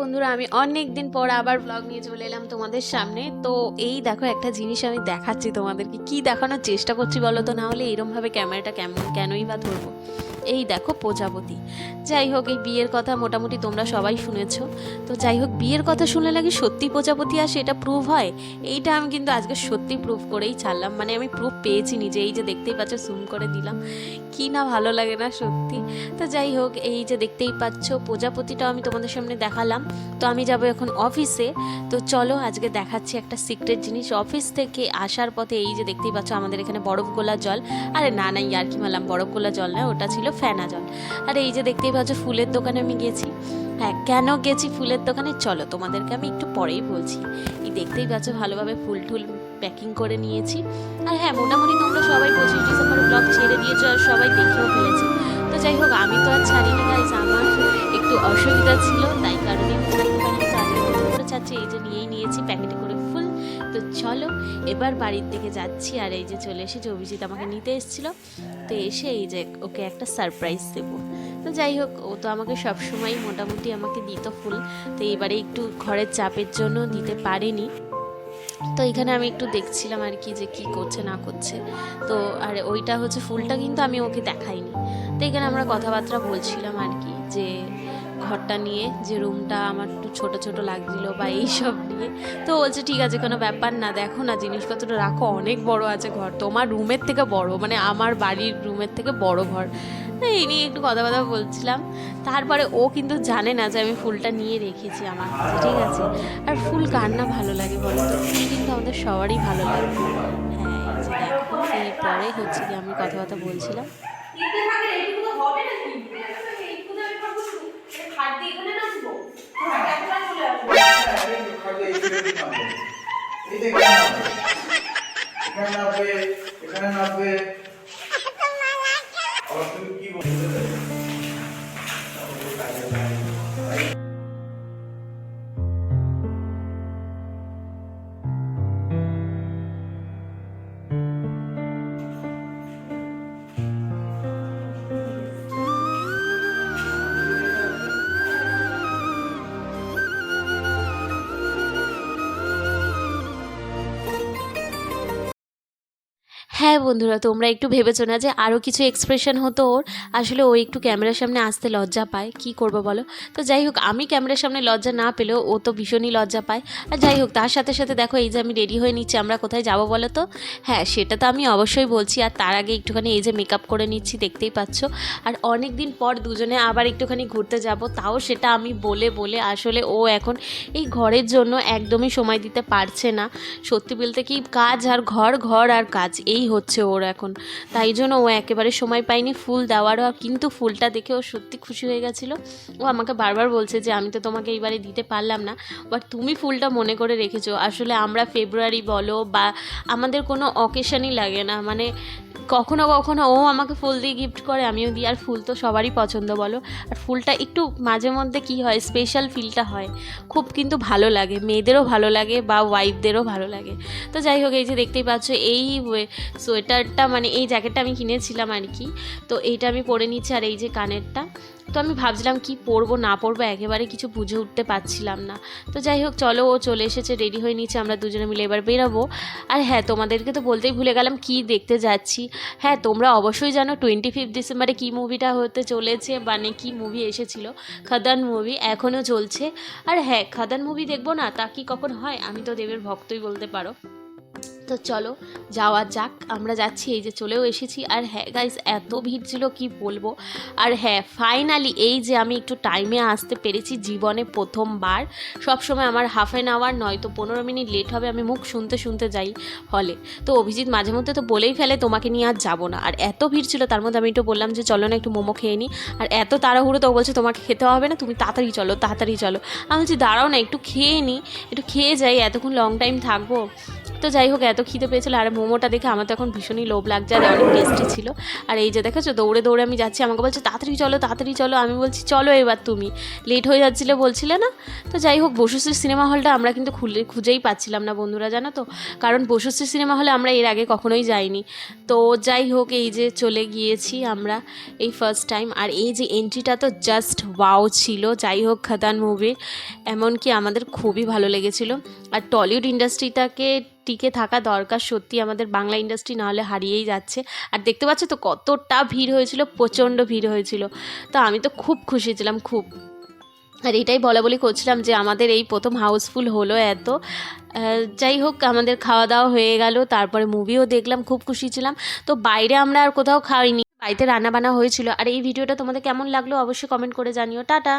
বন্ধুরা, আমি অনেক দিন পর আবার ব্লগ নিয়ে চলে এলাম তোমাদের সামনে। তো এই দেখো, একটা জিনিস আমি দেখাচ্ছি তোমাদেরকে। কি দেখানোর চেষ্টা করছি বলো তো? না হলে এরমভাবে ক্যামেরাটা কেমন কেনই বা ধরবো? এই দেখো প্রজাপতি। যাই হোক, এই বিয়ের কথা মোটামুটি তোমরা সবাই শুনেছো। তো যাই হোক, বিয়ের কথা শুনলে নাকি সত্যি প্রজাপতি আসে, এটা প্রুভ হয়? এইটা আমি কিন্তু আজকে সত্যি প্রুভ করেই ছাড়লাম। মানে আমি প্রুফ পেয়েছি নিজে, এই যে দেখতেই পাচ্ছ জুম করে দিলাম। কি না ভালো লাগে না সত্যি। তো যাই হোক, এই যে দেখতেই পাচ্ছ, প্রজাপতিটাও আমি তোমাদের সামনে দেখালাম। তো আমি যাব এখন অফিসে তো চলো, আজকে দেখাচ্ছি একটা সিক্রেট জিনিস। অফিস থেকে আসার পথে এই যে দেখতেই পাচ্ছ, আমাদের এখানে বরফ গোলা জল। আরে না না ইয়ার কি মারলাম বরফ গোলা জল না, ওটা ছিল ফেনা জল। আর এই যে দেখতেই পাচ্ছ ফুলের দোকানে আমি গেছি। হ্যাঁ কেন গেছি ফুলের দোকানে? চলো, তোমাদেরকে আমি একটু পরেই বলছি। এই দেখতেই পাচ্ছ, ভালোভাবে ফুল টুল প্যাকিং করে নিয়েছি। আর হ্যাঁ মোটামুটি তোমরা সবাই পঁচিশ ডিসেম্বরে ব্লগ ছেড়ে দিয়েছ আর সবাই দেখেও ফেলেছে। তো যাই হোক, আমি তো আর ছাড়িনি গাইজ আমার একটু অসুবিধা ছিল, তাই কারণে চাচ্ছি এই যে নিয়েই নিয়েছি প্যাকেটে করে ফুল। তো চলো, এবার বাড়ির দিকে যাচ্ছি। আর এই যে চলে এসেছে, অভিজিৎ আমাকে নিতে এসেছিল। তো এসে এই যে ওকে একটা সারপ্রাইজ দেবো। তো যাই হোক, ও তো আমাকে সবসময় মোটামুটি আমাকে দিত ফুল। তো এবারে একটু ঘরের চাপের জন্য দিতে পারেনি। তো এখানে আমি একটু দেখছিলাম আর কি যে কি করছে, না করছে। তো আর ওইটা হচ্ছে ফুলটা কিন্তু আমি ওকে দেখাইনি। তো এখানে আমরা কথাবার্তা বলছিলাম আর কি যে ঘরটা নিয়ে, যে রুমটা আমার একটু ছোটো ছোটো লাগছিল বা এইসব নিয়ে। তো বলছে, ঠিক আছে, কোনো ব্যাপার না, দেখো না, জিনিসপত্র রাখো, অনেক বড় আছে ঘর। তোমার রুমের থেকে বড় মানে আমার বাড়ির রুমের থেকে বড় ঘর। এই নিয়ে একটু কথা কথা বলছিলাম। তারপরে ও কিন্তু জানে না যে আমি ফুলটা নিয়ে রেখেছি আমার কাছে ঠিক আছে? আর ফুল কার না ভালো লাগে বলো তো? ফুল কিন্তু আমাদের সবারই ভালো লাগে। হ্যাঁ এই যে দেখো এরপরে হচ্ছে কি আমি বলছিলাম। শুধু খাট দিয়ে এখানে আসবে। এখানে নামবে এখানে নামবে আবার তুমি কি বলতে হ্যাঁ বন্ধুরা, তোমরা একটু ভেবেছো না যে আরও কিছু এক্সপ্রেশন হতো ওর? আসলে ও একটু ক্যামেরার সামনে আসতে লজ্জা পায়। কি করব বলো? তো যাই হোক, আমি ক্যামেরার সামনে লজ্জা না পেলেও ও তো ভীষণই লজ্জা পায়। আর যাই হোক, তার সাথে সাথে দেখো, এই যে আমি রেডি হয়ে নিচ্ছি, আমরা কোথায় যাব বলো তো? হ্যাঁ সেটা তো আমি অবশ্যই বলছি। আর তার আগে একটুখানি এই যে মেকআপ করে নিচ্ছি, দেখতেই পাচ্ছ। আর অনেক দিন পর দুজনে আবার একটুখানি ঘুরতে যাব, তাও সেটা আমি বলে বলে আসলে ও এখন এই ঘরের জন্য একদমই সময় দিতে পারছে না। সত্যি বলতে কি, কাজ আর ঘর ঘর আর কাজ, এই হচ্ছে ওর এখন। তাই জন্য ও একেবারে সময় পায়নি ফুল দেওয়ারও কিন্তু ফুলটা দেখে ও সত্যি খুশি হয়ে গেছিল। ও আমাকে বারবার বলছে যে, আমি তো তোমাকে এইবারে দিতে পারলাম না বাট তুমি ফুলটা মনে করে রেখেছো। আসলে আমরা ফেব্রুয়ারি বলো বা আমাদের কোনো অকেশনই লাগে না। মানে কখনো কখনো ও আমাকে ফুল দিয়ে গিফট করে, আমিও দিই। আর ফুল তো সবারই পছন্দ বলো। আর ফুলটা একটু মাঝে মধ্যে কি হয় স্পেশাল ফিলটা হয়। খুব কিন্তু ভালো লাগে। মেয়েদেরও ভালো লাগে বা ওয়াইফদেরও ভালো লাগে। তো যাই হোক, এই যে দেখতেই পাচ্ছ, এই সোয়েটারটা মানে এই জ্যাকেটটা আমি কিনেছিলাম আর কি। তো এইটা আমি পরে নিচ্ছি আর এই যে কানেরটা। তো আমি ভাবছিলাম কি পরবো, না পরবো, একেবারে কিছু বুঝে উঠতে পারছিলাম না। তো যাই হোক, চলো ও চলে এসেছে, রেডি হয়ে নিচ্ছে, আমরা দুজনে মিলে এবার বেরোবো। আর হ্যাঁ তোমাদেরকে তো বলতেই ভুলে গেলাম কি দেখতে যাচ্ছি। হ্যাঁ তোমরা অবশ্যই জানো টোয়েন্টি ফিফথ ডিসেম্বরে কী মুভিটা হতে চলেছে মানে কি মুভি এসেছিল? খাদান মুভি এখনও চলছে। আর হ্যাঁ খাদান মুভি দেখব না, তা কি কখন হয়? আমি তো দেবের ভক্তই বলতে পারো। তো চলো, যাওয়া যাক। আমরা যাচ্ছি, এই যে চলেও এসেছি। আর হ্যাঁ গাইজ এত ভিড় ছিল, কি বলব? আর হ্যাঁ ফাইনালি এই যে আমি একটু টাইমে আসতে পেরেছি, জীবনে প্রথমবার। সবসময় আমার হাফ অ্যান আওয়ার নয়তো পনেরো মিনিট লেট হবে, আমি মুখ শুনতে শুনতে যাই হলে তো অভিজিৎ মাঝে মধ্যে তো বলেই ফেলে, তোমাকে নিয়ে আর যাব না। আর এত ভিড় ছিল, তার মধ্যে আমি একটু বললাম যে, চলো না, একটু মোমো খেয়ে নিই আর এত তাড়াহুড়ো তো বলছে, তোমাকে খেতে হবে না, তুমি তাড়াতাড়ি চলো তাড়াতাড়ি চলো। আমি বলছি, দাঁড়াও না, একটু খেয়ে নিই একটু খেয়ে যাই, এতক্ষণ লং টাইম থাকব। তো যাই হোক, এত খিদে পেয়েছিল আর মোমোটা দেখে আমার তো এখন ভীষণই লোভ লাগছে, আর অনেক টেস্টি ছিল। আর এই যে দেখেছ, দৌড়ে দৌড়ে আমি যাচ্ছি, আমাকে বলছে, তাড়াতাড়ি চলো তাড়াতাড়ি চলো। আমি বলছি, চলো এবার তুমি। লেট হয়ে যাচ্ছিলে, বলছিলে না? তো যাই হোক বসুশ্রী সিনেমা হলটা আমরা কিন্তু খুলে, খুঁজেই পাচ্ছিলাম না বন্ধুরা, জানো তো? কারণ বসুশ্রী সিনেমা হলে আমরা এর আগে কখনোই যাইনি। তো যাই হোক, এই যে চলে গিয়েছি আমরা এই ফার্স্ট টাইম আর এই যে এন্ট্রিটা তো জাস্ট ওয়াও ছিল, যাই হোক, খাদান মুভির এমনকি আমাদের খুবই ভালো লেগেছিল। আর টলিউড ইন্ডাস্ট্রিটাকে টিকে থাকা দরকার সত্যি আমাদের বাংলা ইন্ডাস্ট্রি নাহলে হারিয়েই যাচ্ছে। আর দেখতে পাচ্ছ তো কতটা ভিড় হয়েছিল, প্রচণ্ড ভিড় হয়েছিল। তো আমি তো খুব খুশি ছিলাম, খুব। আর এটাই বলা বলি করছিলাম যে আমাদের এই প্রথম হাউসফুল হলো এত। যাই হোক, আমাদের খাওয়া দাওয়া হয়ে গেল, তারপরে মুভিও দেখলাম, খুব খুশি ছিলাম। তো বাইরে আমরা আর কোথাও খাইনি, বাড়িতে রান্না বান্না হয়েছিল। আর এই ভিডিওটা তোমাদের কেমন লাগল অবশ্যই কমেন্ট করে জানিও। টাটা!